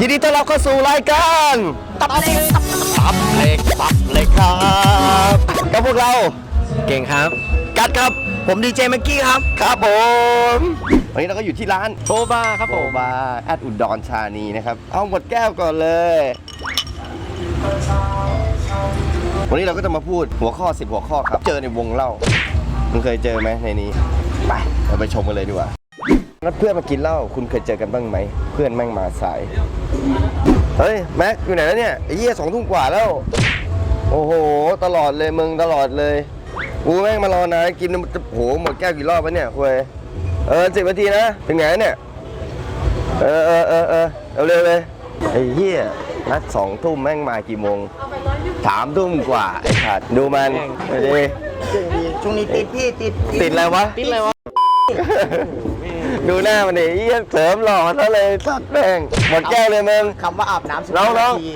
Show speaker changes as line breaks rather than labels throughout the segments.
ยินดีต้อนรับเข้าสู่รายการตับเล็กตับเล็กตับเล็กครับกับพวกเรา
เก่งครับ
กัดครับ
ผมดีเจแม็กกี้ครับ
ครับผม วันนี้เราก็อยู่ที่ร้าน
โบบาครับ
โบ
ผม
บาแอดอุดรธานีนะครับ เอาหมดแก้วก่อนเลย วันนี้เราก็จะมาพูดหัวข้อ 10 หัวข้อครับ เจอในวงเล่ามึงเคยเจอไหมในนี้ ไปเราไปชมกันเลยดีกว่านัดเพื่อนมากินเหล้าคุณเคยเจอกันบ้างไหม เพื่อนแม่งมาสาย เฮ้ยแม็กอยู่ไหนแล้วเนี่ยไอ้เหี้ยสองทุ่มกว่าแล้ว โอ้โห ตลอดเลยมึงตลอดเลยกูแม่งมารอนานกินจะโหหมดแก้วกี่รอบวะเนี่ยคุยเออสิบนาทีนะเป็นไงเนี่ยเออเออเออเออเอาเร็วเลยไอ้เหี้ยนัดสองทุ่มแม่งมากี่โมงสามทุ่มกว่าไอ้ขาดดูมันไปดิ
ช่วงนี้ติดพี่ติด
ติดอะไรวะ
ติดอะไรวะ
ดูหน้ามันดิเหี้ยเสริมหล่อซะเลยสัตว์แม่งหมดแก้วเลยมึง
คำว่าอาบน้ำสิบ
น้องๆ
นาที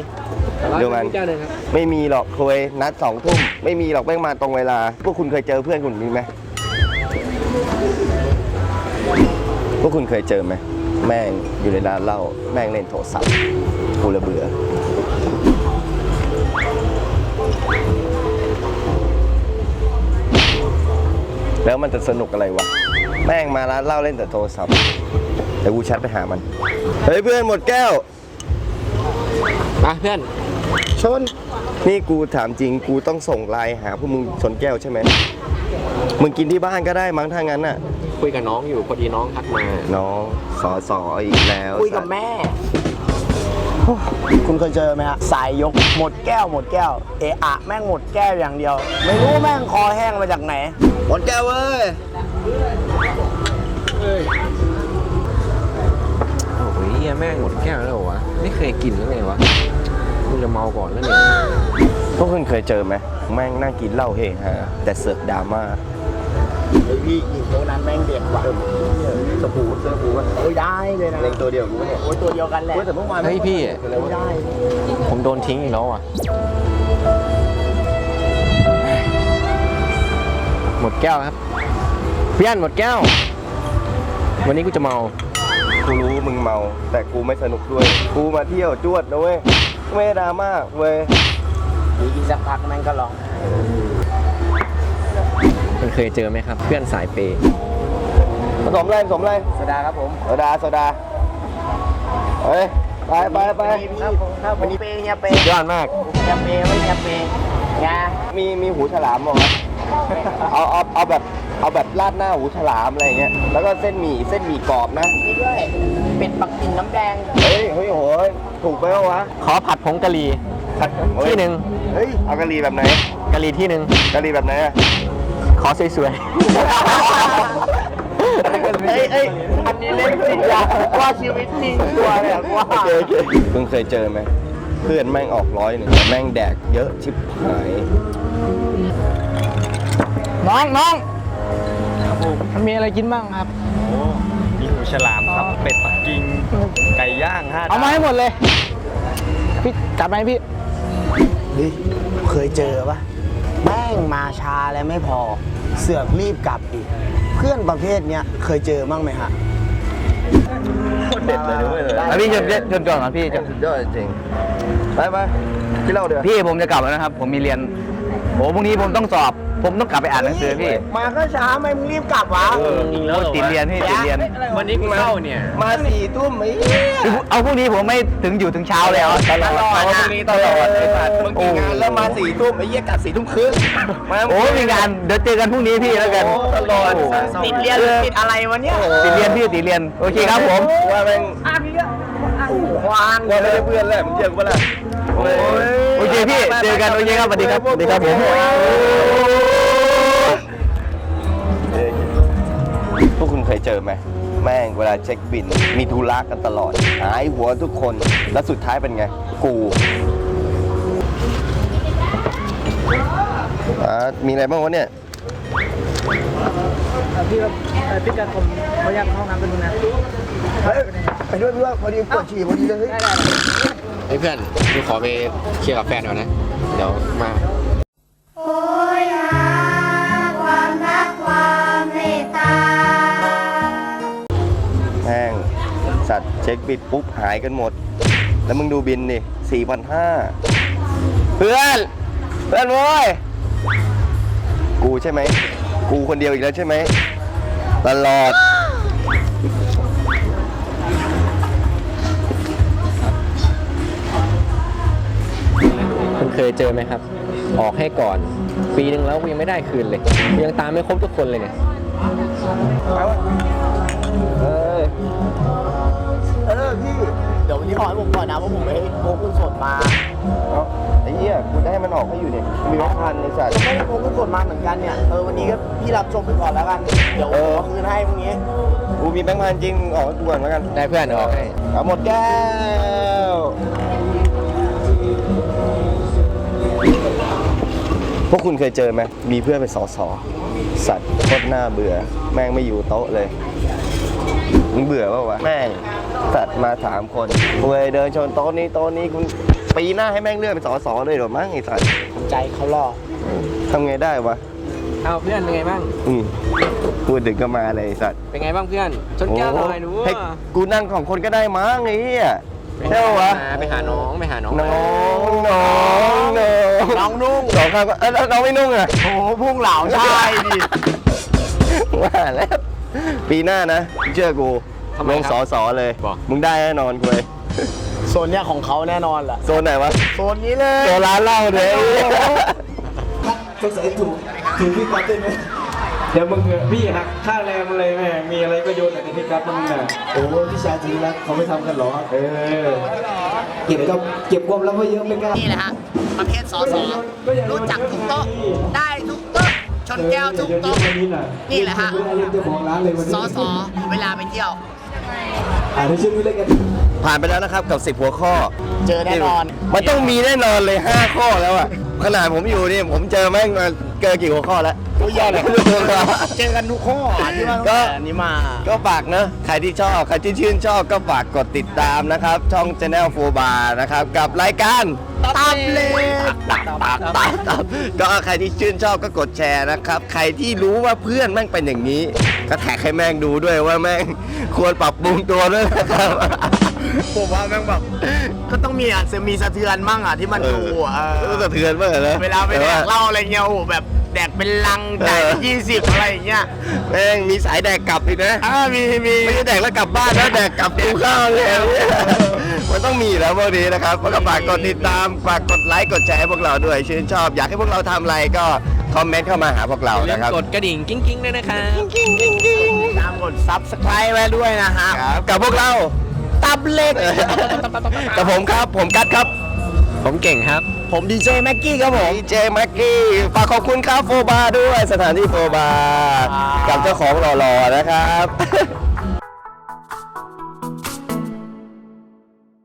ดูมัน
เจ้าหนึ่งครับ
ไม่มีหรอกเคยนัดสองทุ่มไม่มีหรอกแม่งมาตรงเวลา พวกคุณเคยเจอเพื่อนคุณมีไหมพวกคุณเคยเจอไหมแม่งอยู่ในร้านเหล้าแม่งเล่นโทรศัพท์กูละเบื่อ แล้วมันจะสนุกอะไรวะ แม่งมาร้านเหล้าเล่นแต่โทรศัพท์เดี๋ยวกูแชทไปหามัน เฮ้ยเพื่อนหมดแก้ว
มาเพื่อน
ชน
นี่กูถามจริงกูต้องส่งไลน์หาพวกมึงชนแก้วใช่ไหมมึงกินที่บ้านก็ได้มั้งถ้างั้นน่ะ
คุยกับน้องอยู่พอดีน้องทักมา
น้องสอสออีกแล้ว
คุยกับแม่ คุณเคยเจอไหมฮะสายยกหมดแก้วหมดแก้ว เอะอะแม่งหมดแก้วอย่างเดียว ไม่รู้แม่งคอแห้งมาจากไหน
หมดแก้วเว้ย
โอ้โหเฮียแม่งหมดแก้วแล้วเหรอวะ ไม่เคยกินแล้วไงวะมึงจะเมาก่อนแล้วเนี่ย
พวกคุณเคยเจอไหมแม่งนั่งกินเหล้าเฮฮาแต่เสือกดราม่า
ไอพี่หญิงโต๊ะนั้นแม่งเด็กว่ะ
สบู่เสื้อบู่
โอ้ยได้เลยนะ
เล็งตัวเดียวกูเนี่ย
โอ้ยตัวเดียวกันแหละ
เฮ้ยแต่เมื่อวาน
เฮ้ยพี่
อะไรวะ
ได้
ผมโดนทิ้งอีกแล้วอะ หมดแก้วครับเพื่อนหมดแก้ว วันนี้กูจะเมา
กูรู้มึงเมา แต่กูไม่สนุกด้วย กูมาเที่ยวจวดนะเว้ยไม่ดราม่าเว้ย
อีกสักพักแม่งก็ร้อง
มัน เคยเจอไหมครับ เพื่อนสายเปย์
ผสมอะไรผสมอะไร
โซดาครับผม
โซดาโซดาเฮ้ยไปไปไป
ครับผมครับวันนี้เปย์เฮียเปย์
ยอดมาก
เฮียเปย์ไม่เฮียเปย์ไง
มีมีหูฉลามบอกครับเอาเอาเอาแบบเอาแบบราดหน้าหูฉลามอะไรเงี้ย แล้วก็เส้นหมี่เส้นหมี่กรอบนะ
นี่ด้วยเป็ดปักกิ่งน้ำแดง
เฮ้ยเฮ้ยโหยถูกไปปะวะ
ขอผัดผงกะหรี่
เฮ้ย
ที่หนึ่ง
เฮ้ย เอากะหรี่แบบไหน
กะหรี่ที่หนึ่ง
กะหรี่แบบไหนอะ
ขอสวย
เอ้ยเอ้ยอันนี้เล่นจริงจังว่าชีวิตจริงตัวเลยอะว่า
โอเคโอเคมึงเคยเจอไหมเพื่อนแม่งออกร้อยหนึ่งแม่งแดกเยอะชิบหาย
น้องน้องมันมีอะไรกินบ้างครับ
มีหูฉลามครับเป็ดปักกิ่งไก่ย่างห้า
เอามาให้หมดเลยพี่จัดไปพี่เฮ้ยเคยเจอปะแม่งมาช้าแล้วไม่พอ เสือกรีบกลับอีก เพื่อนประเภทเนี้ยเคยเจอบ้างไหมฮะ
เด็ดเลยนะเว้ย
ได้
อันนี้จะจนก่อนครับพี่สุดยอดจริงไปไปพี่เล่าเดี๋ยว
พี่ผมจะกลับแล้วนะครับ ผมมีเรียนโอ้พรุ่งนี้ผมต้องสอบ ผมต้องกลับไปอ่านหนังสือพี่
มาก็ช้าไม่มึงรีบกลับวะ
จริงแล้วเหรอ
ติดเรียนพี่ติดเรียน
วันนี้กูเข้าเนี่ย
มาสี่ทุ่มไอ้
เอาพรุ่งนี้ผมไม่ถึงอยู่ถึงเช้าแล้ว
ตลอด
ตลอด
พ
นะ
รุ่งนี้ตลอดไอ้สัตว์มึงกี่งานแล้วมาสี่ทุ่มไอ้เหี้ยกลับสี่ทุ่มครึ่งมา
โอ้มีงานเดี๋ยวเจอกันพรุ่งนี้พี่แล้วกัน
ตลอด
ติดเรียนหรือติดอะไรวะเนี่ย
ติดเรียนพี่ติดเรียนโอเคครับผม
ว่าแม่ง
วาง
ว่าไม่ได้เพื่อนแหละมึงเจอกูปะล่ะโอ้ย
โอ เคพี่เจอกันโอเคครับสวัสดีครับสวัสดีครับผม
พวกคุณเคยเจอไหมแม่งเวลาเช็คบิน มีธุระกันตลอด หายหัวทุกคน แล้วสุดท้ายเป็นไง กูอ่ามีอะไรบ้างวะเนี่ย
พี่ครับพี่กันผมเขาอยากเข้าห้องน้ำเป็นนึงนะ ไปด้วยด้วยพอดีปวดฉี่พอดีเลย
ไอ้ เพื่อนกูขอไปเคลียร์กับแฟนก่อนนะ เดี๋ยวมา
โอ้ยหาความรักความเมตตา
แม่งสัตว์เช็คบิดปุ๊บหายกันหมด แล้วมึงดูบินนี่สี่พันห้าเพื่อน เพื่อนโว้ย กูใช่ไหม กูคนเดียวอีกแล้วใช่ไหม ตลอด
เคยเจอไหมครับ ออกให้ก่อน ปีหนึ่งแล้วกูยังไม่ได้คืนเลยกูยังตามไม่ครบทุกคนเลยเนี่ยเอ้ย
เออพี่ เดี๋ยววันนี้ขอให้ผมก่อนนะว่าผมไปพกเงินสดมา
เอ้าไอ้เหี้ยกูจะให้มันออกให้อยู่เนี่ยมีแบงค์พันในสัตว์
ไม่ได้พกเงินสดมาเหมือนกันเนี่ย เออวันนี้ก็พี่รับชมไปก่อนแล้วกัน เดี๋ยว
เออ
เอาคืนให้พรุ่งนี้
กูมีแบงค์พันจริงออกให้กูก่อนแล้วกัน
ได้เพื่อนออกให้
เอาหมดแก้ว พวกคุณเคยเจอไหมมีเพื่อนเป็นสอสอสัตว์โคตรน่าเบื่อ แม่งไม่อยู่โต๊ะเลยมึงเบื่อเปล่าวะแม่งสัตว์มาสามคนเว้ยเดินชนโต๊ะนี้โต๊ะนี้คุณปีหน้าให้แม่งเลื่อนเป็นสอสอเลยเหรอมั้งไอ้สัตว์
ใจเขาหล่อ
ทำไงได้วะ
เอาเพื่อนเป็นไงบ้าง
อืมพูดถึงก็มาเลยไอ้สัตว์
เป็นไงบ้างเพื่อนชนแก้วหน่อยหนู
ให้กูนั่งของคนก็ได้มั้งไอ้เหี้ย ใช่ปะวะ
ไปหาน้องไปหาน้อง
น้องน้องน้อง
น้องนุ่ง
สองครั้งก็เอ้ยแล้วน้องไม่นุ่งอะ
โอ้โหพุ่งเหล่าใช่ดิ
ว่าแล้วปีหน้านะเชื่อกูลงสอสอเลยมึงได้แน่นอนกูเลย
โซนเนี้ยของเขาแน่นอนแหละ
โซนไหนวะ
โซนนี้เลย
โซนร้านเหล้าเลย
เดี๋ยวมึงพี่หักค่าแรงมาเลยแม่มีอะไรก็โยนแต่ที่กัดมึงน่ะ
โอ้พี่ชายจริงแล้วเขาไม่ทำกันหรอเออเก็บกับเก็บความลับไว้เยอะไม่กล้า
นี่แหละฮะประเภทสอสอรู้จักทุกโต๊ะได้ทุกโต๊ะชนแก้วทุกโต๊ะนี่แหละฮะ
เล่นเจ้าของร้านเลยวันนี้
สอสอเวลาไปเที่ยว
อ่าในช่วงนี้เล่นกัน
ผ่านไปแล้วนะครับกับ10หัวข้อ
เจอแน่นอน
มันต้องมีแน่นอนเลย 5 ข้อแล้วอะขนาดผมอยู่นี่ผมเจอแม่งมา เกินกี่หัวข้อแล้ว
ตัวใหญ่เลยเจอกันทุกข้อที่ว่า
ก็
อันนี้มา
ก็ฝากนะใครที่ชอบใครที่ชื่นชอบก็ฝากกดติดตามนะครับ ช่อง Channel 4 Bar นะครับ กับรายการ
ตับเลย
ตับตับตับตับก็ใครที่ชื่นชอบก็กดแชร์นะครับ ใครที่รู้ว่าเพื่อนแม่งเป็นอย่างนี้ ก็แท็กให้แม่งดูด้วยว่าแม่งควรปรับปรุงตัวด้วยนะครับ
ผมว่าแม่งแบบก็ต้องมีอะมีสะเทือนมั่งอะที่มันดูอะเอ
รู้
อ
สะเทือนเมื่อนะ
เวลาไปแดกเหล้าอะไรเงี้ยโอ้โหแบบแดกเป็นลังจ่ายยี่สิบอะไรอย่างเงี้ย
แม่งมีสายแดกกลับอีกนะ
อ่ามีมี
ไม่ใช่แดกแล้วกลับบ้านนะแดกกลับกินข้าวเลยมันต้องมีแล้วพวกนี้นะครับก็ฝากกดติดตามฝากกดไลค์กดแชร์ให้พวกเราด้วยชื่นชอบ อยากให้พวกเราทำอะไรก็ คอมเมนต์เข้ามาหาพวกเรา
อย่าลื
นะ
ม
ครับ
กดกระดิ่งกิ้งกิ้งๆด้วยนะครับ
ตามกดซับสไครต์ไว้ด้วยนะฮะ
ครับกับพวกเรา
ตับเล็ก
กับผมครับ ผมกัดครับ
ผมเก่งครับ
ผมดีเจแม็กกี้ครับผม
ดีเจแม็กกี้ฝากขอบคุณครับโฟบาด้วยสถานที่โฟบา
ครับ
กับเจ้าของหล่อๆนะครับ